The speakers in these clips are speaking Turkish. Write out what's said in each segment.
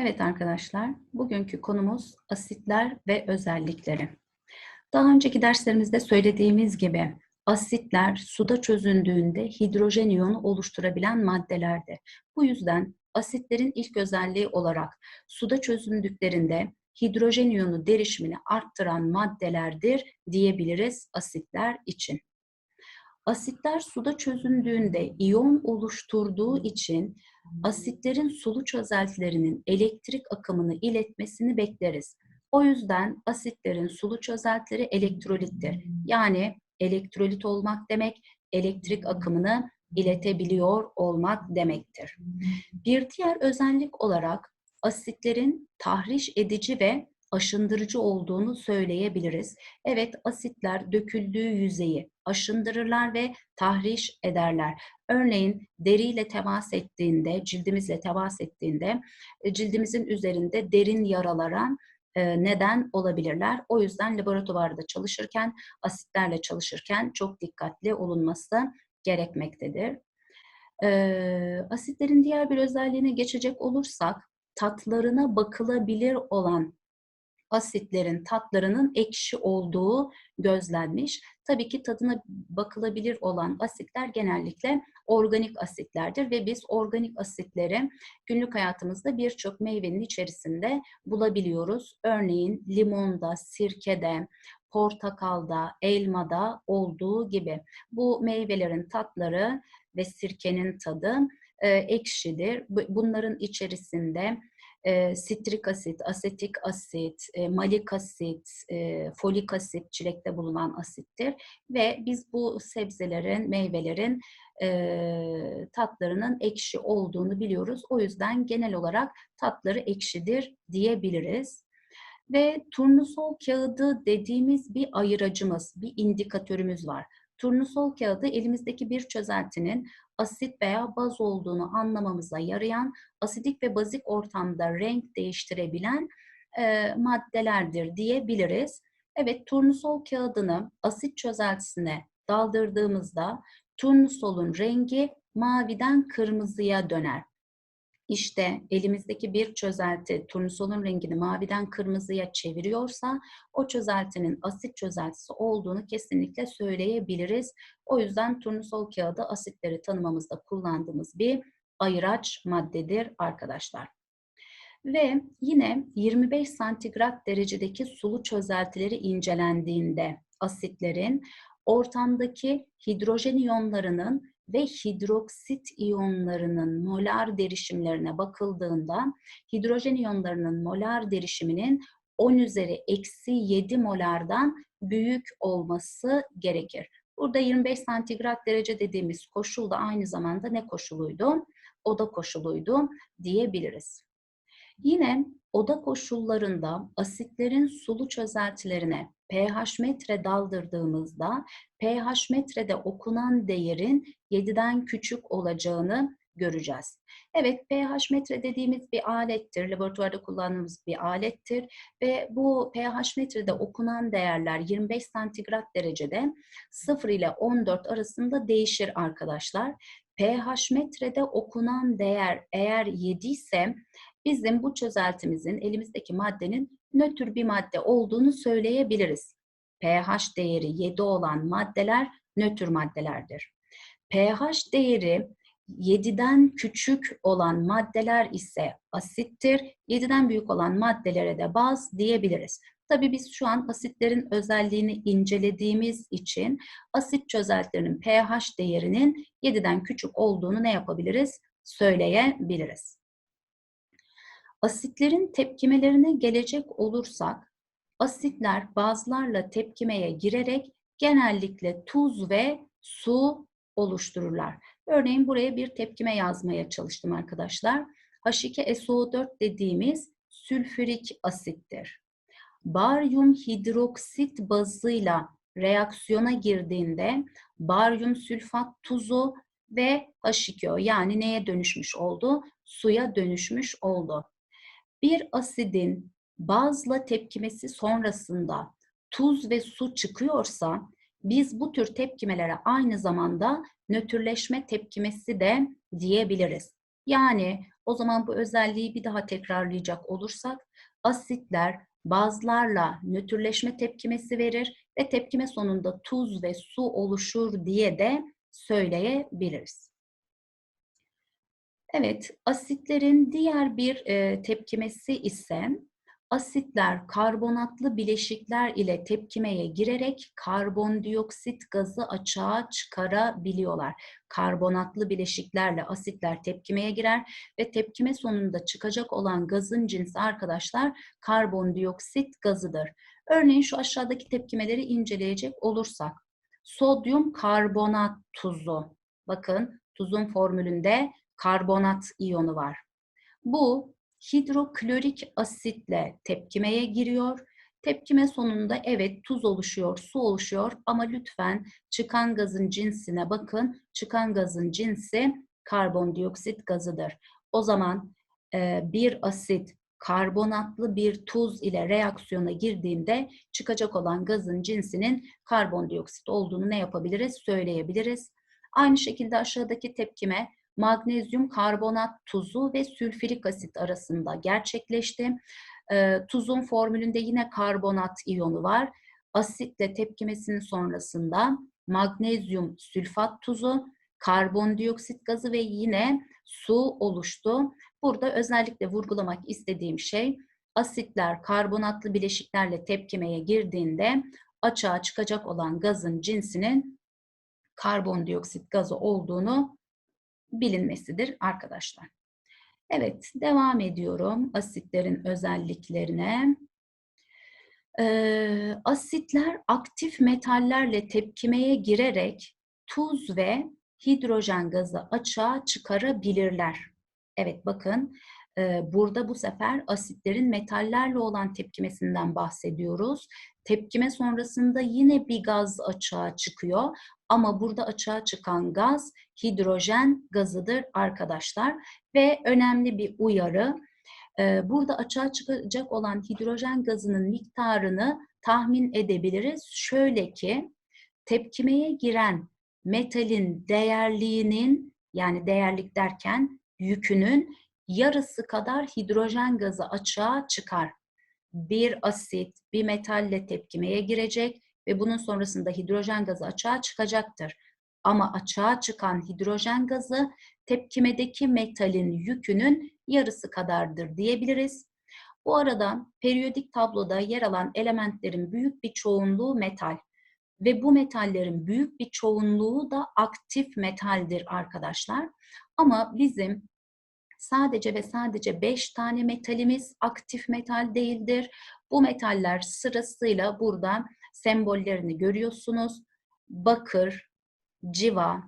Evet arkadaşlar, bugünkü konumuz asitler ve özellikleri. Daha önceki derslerimizde söylediğimiz gibi asitler suda çözündüğünde hidrojen iyonu oluşturabilen maddelerdir. Bu yüzden asitlerin ilk özelliği olarak suda çözündüklerinde hidrojen iyonu derişimini arttıran maddelerdir diyebiliriz asitler için. Asitler suda çözündüğünde iyon oluşturduğu için asitlerin sulu çözeltilerinin elektrik akımını iletmesini bekleriz. O yüzden asitlerin sulu çözeltileri elektrolittir. Yani elektrolit olmak demek elektrik akımını iletebiliyor olmak demektir. Bir diğer özellik olarak asitlerin tahriş edici ve aşındırıcı olduğunu söyleyebiliriz. Evet, asitler döküldüğü yüzeyi aşındırırlar ve tahriş ederler. Örneğin deriyle temas ettiğinde, cildimizle temas ettiğinde e, cildimizin üzerinde derin yaralara e, neden olabilirler. O yüzden laboratuvarda çalışırken, asitlerle çalışırken çok dikkatli olunması gerekmektedir. E, asitlerin diğer bir özelliğine geçecek olursak, tatlarına bakılabilir olan asitlerin tatlarının ekşi olduğu gözlenmiş. Tabii ki tadına bakılabilir olan asitler genellikle organik asitlerdir ve biz organik asitleri günlük hayatımızda birçok meyvenin içerisinde bulabiliyoruz. Örneğin limonda, sirkede, portakalda, elmada olduğu gibi bu meyvelerin tatları ve sirkenin tadı ekşidir. Bunların içerisinde e, sitrik asit, asetik asit, e, malik asit, e, folik asit çilekte bulunan asittir ve biz bu sebzelerin, meyvelerin e, tatlarının ekşi olduğunu biliyoruz. O yüzden genel olarak tatları ekşidir diyebiliriz. Ve turnusol kağıdı dediğimiz bir ayıracımız, bir indikatörümüz var. Turnusol kağıdı elimizdeki bir çözeltinin asit veya baz olduğunu anlamamıza yarayan asidik ve bazik ortamda renk değiştirebilen e, maddelerdir diyebiliriz. Evet, turnusol kağıdını asit çözeltisine daldırdığımızda turnusolun rengi maviden kırmızıya döner. İşte elimizdeki bir çözelti turnusolun rengini maviden kırmızıya çeviriyorsa o çözeltinin asit çözeltisi olduğunu kesinlikle söyleyebiliriz. O yüzden turnusol kağıdı asitleri tanımamızda kullandığımız bir ayıraç maddedir arkadaşlar. Ve yine 25 santigrat derecedeki sulu çözeltileri incelendiğinde asitlerin ortamdaki hidrojen iyonlarının ve hidroksit iyonlarının molar derişimlerine bakıldığında hidrojen iyonlarının molar derişiminin 10 üzeri eksi 7 molardan büyük olması gerekir. Burada 25 santigrat derece dediğimiz koşul da aynı zamanda ne koşuluydu? Oda koşuluydu diyebiliriz. Yine oda koşullarında asitlerin sulu çözeltilerine pH metre daldırdığımızda pH metrede okunan değerin 7'den küçük olacağını göreceğiz. Evet pH metre dediğimiz bir alettir. Laboratuvarda kullandığımız bir alettir ve bu pH metrede okunan değerler 25 santigrat derecede 0 ile 14 arasında değişir arkadaşlar. pH metrede okunan değer eğer 7 ise bizim bu çözeltimizin elimizdeki maddenin nötr bir madde olduğunu söyleyebiliriz. pH değeri 7 olan maddeler nötr maddelerdir. pH değeri 7'den küçük olan maddeler ise asittir. 7'den büyük olan maddelere de baz diyebiliriz. Tabii biz şu an asitlerin özelliğini incelediğimiz için asit çözeltilerinin pH değerinin 7'den küçük olduğunu ne yapabiliriz? Söyleyebiliriz. Asitlerin tepkimelerine gelecek olursak, asitler bazlarla tepkimeye girerek genellikle tuz ve su oluştururlar. Örneğin buraya bir tepkime yazmaya çalıştım arkadaşlar. H2SO4 dediğimiz sülfürik asittir. Baryum hidroksit bazıyla reaksiyona girdiğinde baryum sülfat tuzu ve H2O yani neye dönüşmüş oldu? Suya dönüşmüş oldu bir asidin bazla tepkimesi sonrasında tuz ve su çıkıyorsa biz bu tür tepkimelere aynı zamanda nötrleşme tepkimesi de diyebiliriz. Yani o zaman bu özelliği bir daha tekrarlayacak olursak asitler bazlarla nötrleşme tepkimesi verir ve tepkime sonunda tuz ve su oluşur diye de söyleyebiliriz. Evet, asitlerin diğer bir e, tepkimesi ise asitler karbonatlı bileşikler ile tepkimeye girerek karbondioksit gazı açığa çıkarabiliyorlar. Karbonatlı bileşiklerle asitler tepkimeye girer ve tepkime sonunda çıkacak olan gazın cinsi arkadaşlar karbondioksit gazıdır. Örneğin şu aşağıdaki tepkimeleri inceleyecek olursak sodyum karbonat tuzu. Bakın tuzun formülünde karbonat iyonu var. Bu hidroklorik asitle tepkimeye giriyor. Tepkime sonunda evet tuz oluşuyor, su oluşuyor ama lütfen çıkan gazın cinsine bakın. Çıkan gazın cinsi karbondioksit gazıdır. O zaman e, bir asit karbonatlı bir tuz ile reaksiyona girdiğinde çıkacak olan gazın cinsinin karbondioksit olduğunu ne yapabiliriz? Söyleyebiliriz. Aynı şekilde aşağıdaki tepkime magnezyum karbonat tuzu ve sülfürik asit arasında gerçekleşti. E, tuzun formülünde yine karbonat iyonu var. Asitle tepkimesinin sonrasında magnezyum sülfat tuzu, karbondioksit gazı ve yine su oluştu. Burada özellikle vurgulamak istediğim şey asitler karbonatlı bileşiklerle tepkimeye girdiğinde açığa çıkacak olan gazın cinsinin karbondioksit gazı olduğunu bilinmesidir arkadaşlar. Evet, devam ediyorum asitlerin özelliklerine. Asitler aktif metallerle tepkimeye girerek tuz ve hidrojen gazı açığa çıkarabilirler. Evet bakın burada bu sefer asitlerin metallerle olan tepkimesinden bahsediyoruz. Tepkime sonrasında yine bir gaz açığa çıkıyor ama burada açığa çıkan gaz hidrojen gazıdır arkadaşlar. Ve önemli bir uyarı, burada açığa çıkacak olan hidrojen gazının miktarını tahmin edebiliriz. Şöyle ki tepkimeye giren metalin değerliğinin yani değerlik derken yükünün yarısı kadar hidrojen gazı açığa çıkar. Bir asit bir metalle tepkimeye girecek ve bunun sonrasında hidrojen gazı açığa çıkacaktır. Ama açığa çıkan hidrojen gazı tepkimedeki metalin yükünün yarısı kadardır diyebiliriz. Bu arada periyodik tabloda yer alan elementlerin büyük bir çoğunluğu metal ve bu metallerin büyük bir çoğunluğu da aktif metaldir arkadaşlar. Ama bizim sadece ve sadece 5 tane metalimiz aktif metal değildir. Bu metaller sırasıyla burada sembollerini görüyorsunuz. Bakır, civa,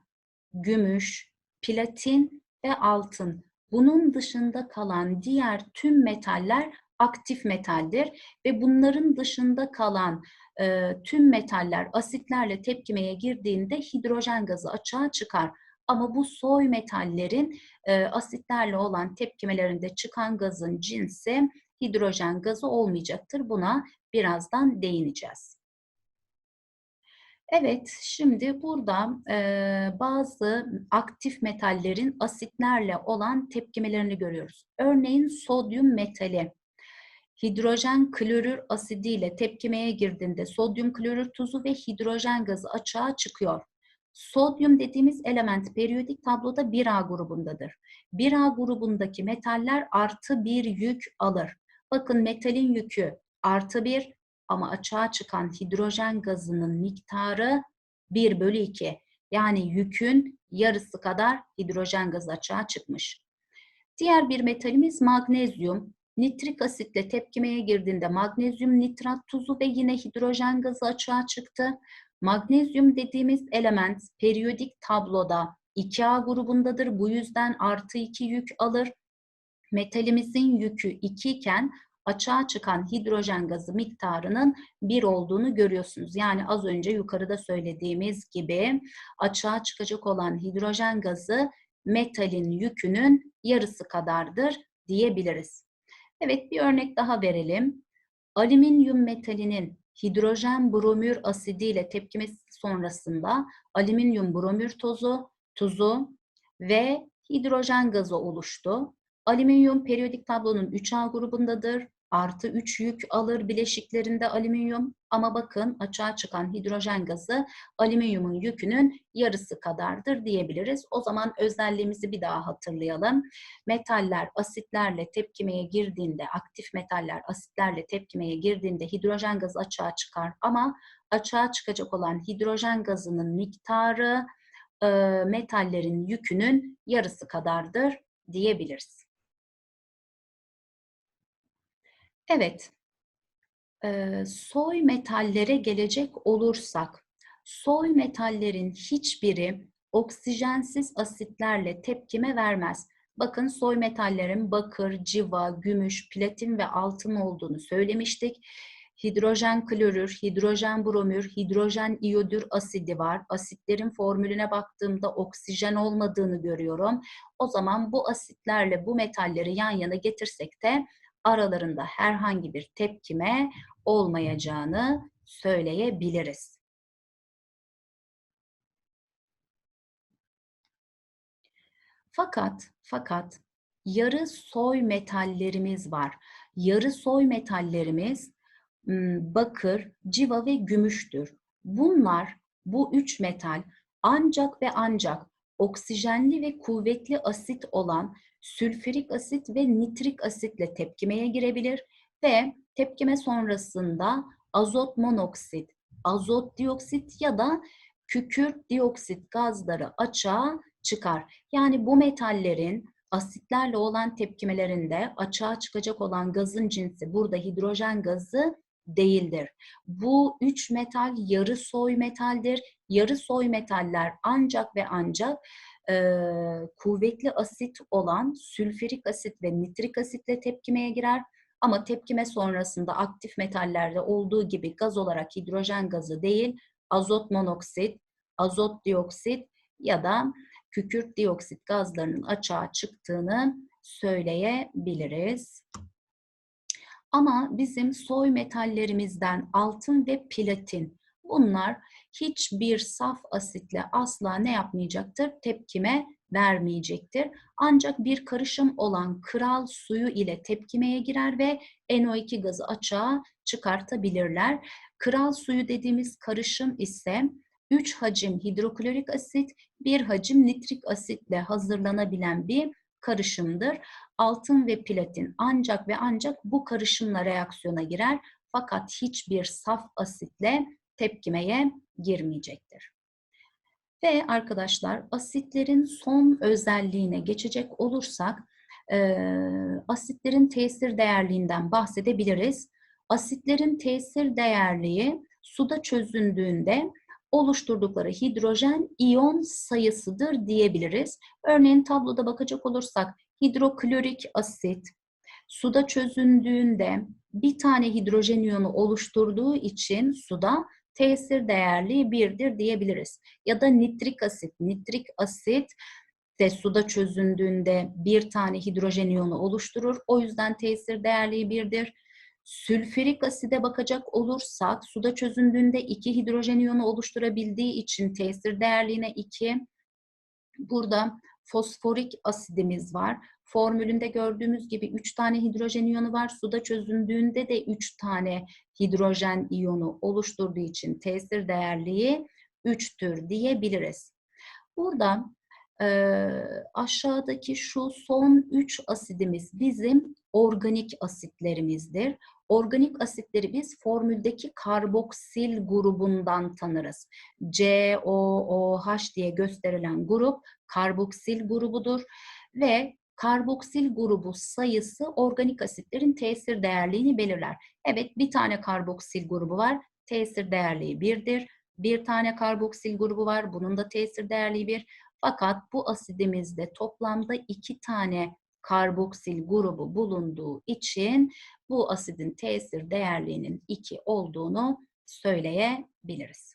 gümüş, platin ve altın. Bunun dışında kalan diğer tüm metaller aktif metaldir ve bunların dışında kalan e, tüm metaller asitlerle tepkimeye girdiğinde hidrojen gazı açığa çıkar. Ama bu soy metallerin e, asitlerle olan tepkimelerinde çıkan gazın cinsi hidrojen gazı olmayacaktır. Buna birazdan değineceğiz. Evet, şimdi burada e, bazı aktif metallerin asitlerle olan tepkimelerini görüyoruz. Örneğin sodyum metali hidrojen klorür asidiyle tepkimeye girdiğinde sodyum klorür tuzu ve hidrojen gazı açığa çıkıyor. Sodyum dediğimiz element periyodik tabloda 1A grubundadır. 1A grubundaki metaller artı bir yük alır. Bakın metalin yükü artı bir ama açığa çıkan hidrojen gazının miktarı 1 bölü 2. Yani yükün yarısı kadar hidrojen gazı açığa çıkmış. Diğer bir metalimiz magnezyum. Nitrik asitle tepkimeye girdiğinde magnezyum nitrat tuzu ve yine hidrojen gazı açığa çıktı. Magnezyum dediğimiz element periyodik tabloda 2A grubundadır. Bu yüzden artı 2 yük alır. Metalimizin yükü 2 iken açığa çıkan hidrojen gazı miktarının 1 olduğunu görüyorsunuz. Yani az önce yukarıda söylediğimiz gibi açığa çıkacak olan hidrojen gazı metalin yükünün yarısı kadardır diyebiliriz. Evet bir örnek daha verelim. Alüminyum metalinin hidrojen bromür asidi ile tepkimesi sonrasında alüminyum bromür tozu, tuzu ve hidrojen gazı oluştu. Alüminyum periyodik tablonun 3A grubundadır. Artı 3 yük alır bileşiklerinde alüminyum ama bakın açığa çıkan hidrojen gazı alüminyumun yükünün yarısı kadardır diyebiliriz. O zaman özelliğimizi bir daha hatırlayalım. Metaller asitlerle tepkimeye girdiğinde, aktif metaller asitlerle tepkimeye girdiğinde hidrojen gazı açığa çıkar ama açığa çıkacak olan hidrojen gazının miktarı metallerin yükünün yarısı kadardır diyebiliriz. Evet, e, soy metallere gelecek olursak, soy metallerin hiçbiri oksijensiz asitlerle tepkime vermez. Bakın soy metallerin bakır, civa, gümüş, platin ve altın olduğunu söylemiştik. Hidrojen klorür, hidrojen bromür, hidrojen iyodür asidi var. Asitlerin formülüne baktığımda oksijen olmadığını görüyorum. O zaman bu asitlerle bu metalleri yan yana getirsek de aralarında herhangi bir tepkime olmayacağını söyleyebiliriz. Fakat fakat yarı soy metallerimiz var. Yarı soy metallerimiz bakır, civa ve gümüştür. Bunlar bu üç metal ancak ve ancak oksijenli ve kuvvetli asit olan sülfürik asit ve nitrik asitle tepkimeye girebilir ve tepkime sonrasında azot monoksit, azot dioksit ya da kükürt dioksit gazları açığa çıkar. Yani bu metallerin asitlerle olan tepkimelerinde açığa çıkacak olan gazın cinsi burada hidrojen gazı değildir. Bu üç metal yarı soy metaldir. Yarı soy metaller ancak ve ancak e, kuvvetli asit olan sülfürik asit ve nitrik asitle tepkimeye girer. Ama tepkime sonrasında aktif metallerde olduğu gibi gaz olarak hidrojen gazı değil, azot monoksit, azot dioksit ya da kükürt dioksit gazlarının açığa çıktığını söyleyebiliriz. Ama bizim soy metallerimizden altın ve platin bunlar hiçbir saf asitle asla ne yapmayacaktır? Tepkime vermeyecektir. Ancak bir karışım olan kral suyu ile tepkimeye girer ve NO2 gazı açığa çıkartabilirler. Kral suyu dediğimiz karışım ise 3 hacim hidroklorik asit, 1 hacim nitrik asitle hazırlanabilen bir karışımdır. Altın ve platin ancak ve ancak bu karışımla reaksiyona girer fakat hiçbir saf asitle tepkimeye girmeyecektir. Ve arkadaşlar asitlerin son özelliğine geçecek olursak e, asitlerin tesir değerliğinden bahsedebiliriz. Asitlerin tesir değerliği suda çözündüğünde oluşturdukları hidrojen iyon sayısıdır diyebiliriz. Örneğin tabloda bakacak olursak hidroklorik asit suda çözündüğünde bir tane hidrojen iyonu oluşturduğu için suda tesir değerliği birdir diyebiliriz. Ya da nitrik asit. Nitrik asit de suda çözündüğünde bir tane hidrojen iyonu oluşturur. O yüzden tesir değerliği birdir. Sülfürik aside bakacak olursak suda çözündüğünde iki hidrojen iyonu oluşturabildiği için tesir değerliğine 2. Burada fosforik asidimiz var. Formülünde gördüğümüz gibi 3 tane hidrojen iyonu var. Suda çözündüğünde de 3 tane hidrojen iyonu oluşturduğu için tesir değerliği 3'tür diyebiliriz. Burada e, aşağıdaki şu son 3 asidimiz bizim organik asitlerimizdir. Organik asitleri biz formüldeki karboksil grubundan tanırız. COOH diye gösterilen grup karboksil grubudur ve karboksil grubu sayısı organik asitlerin tesir değerliğini belirler. Evet bir tane karboksil grubu var. Tesir değerliği birdir. Bir tane karboksil grubu var. Bunun da tesir değerliği bir. Fakat bu asidimizde toplamda iki tane karboksil grubu bulunduğu için bu asidin tesir değerliğinin 2 olduğunu söyleyebiliriz.